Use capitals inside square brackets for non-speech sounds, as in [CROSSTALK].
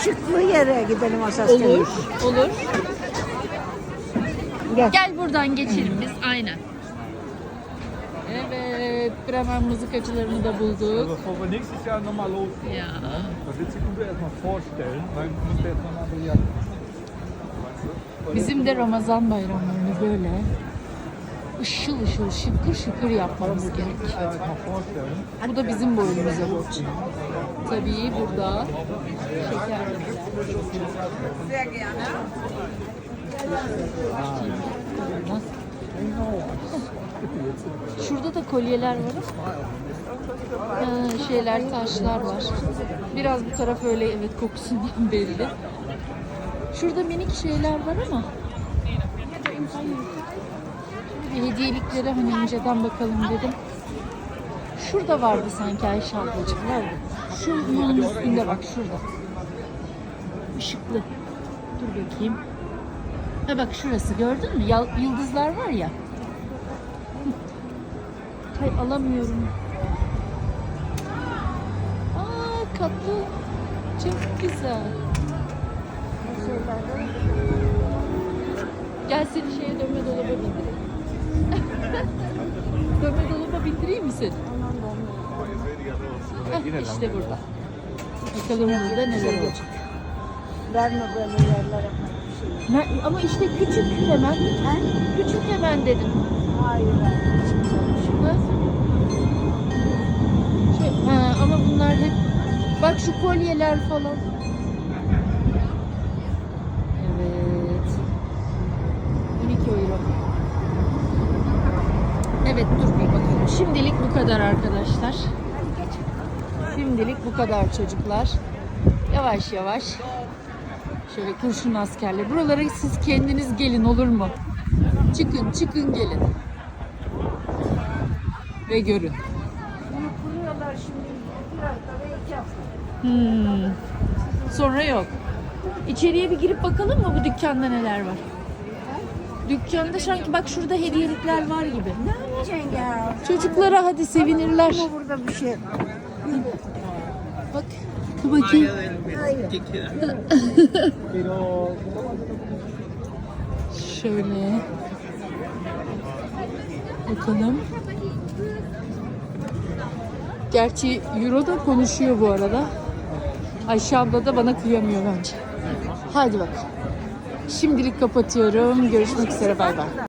ışıklı yere gidelim asas. Olur, olur. Gel. Gel buradan geçelim biz, aynen. Evet, Bremen mızıkacılarını da bulduk. Bevor wir nächstes Jahr nochmal losgehen, Ya. da wird sich Uwe erstmal vorstellen, weil ich muss jetzt nochmal Billard. Bizim de Ramazan bayramlarını böyle ışıl ışıl şıkır şıkır yapmamız vorstellen. Bu da bizim boynumuza borç. Tabii burada şekerlemeler. Şurada da kolyeler var. Ha, şeyler, taşlar var. Biraz bu taraf öyle evet kokusundan [LAUGHS] belli. Şurada minik şeyler var ama bir hediyeliklere hani inceden bakalım dedim. Şurada vardı sanki Ayşe ablacığım. Nerede? Şu yolun üstünde bak şurada. Işıklı. Dur bakayım. Ha bak şurası gördün mü? Yıldızlar var ya. Hay alamıyorum. Aa katlı. Çok güzel. Gel seni şeye dönme dolaba bindireyim. [LAUGHS] dönme dolaba bindireyim mi seni? Heh, işte burada. Bakalım burada neler olacak. Verme böyle yerlere. Bir şey. Ne- Ama işte küçük hemen. Küçük hemen dedim. Hayır. Ha? Şey, ha, ama bunlar hep bak şu kolyeler falan. Evet. 12 euro. Evet dur bir bakalım. Şimdilik bu kadar arkadaşlar. Şimdilik bu kadar çocuklar. Yavaş yavaş. Şöyle kurşun askerler. Buralara siz kendiniz gelin olur mu? Çıkın çıkın gelin. Ve görün. Bunu kuruyorlar şimdi. Bir hafta ve iki hafta. Hmm. Sonra yok. İçeriye bir girip bakalım mı bu dükkanda neler var? Dükkanda sanki bak şurada hediyelikler var gibi. Ne? Çocuklara hadi sevinirler. Ama burada bir şey. Bak. Bakayım. Şöyle. Bakalım. Gerçi Euro da konuşuyor bu arada. Ayşe abla da bana kıyamıyor bence. Hadi bakalım. Şimdilik kapatıyorum. Görüşmek üzere. Bay bay.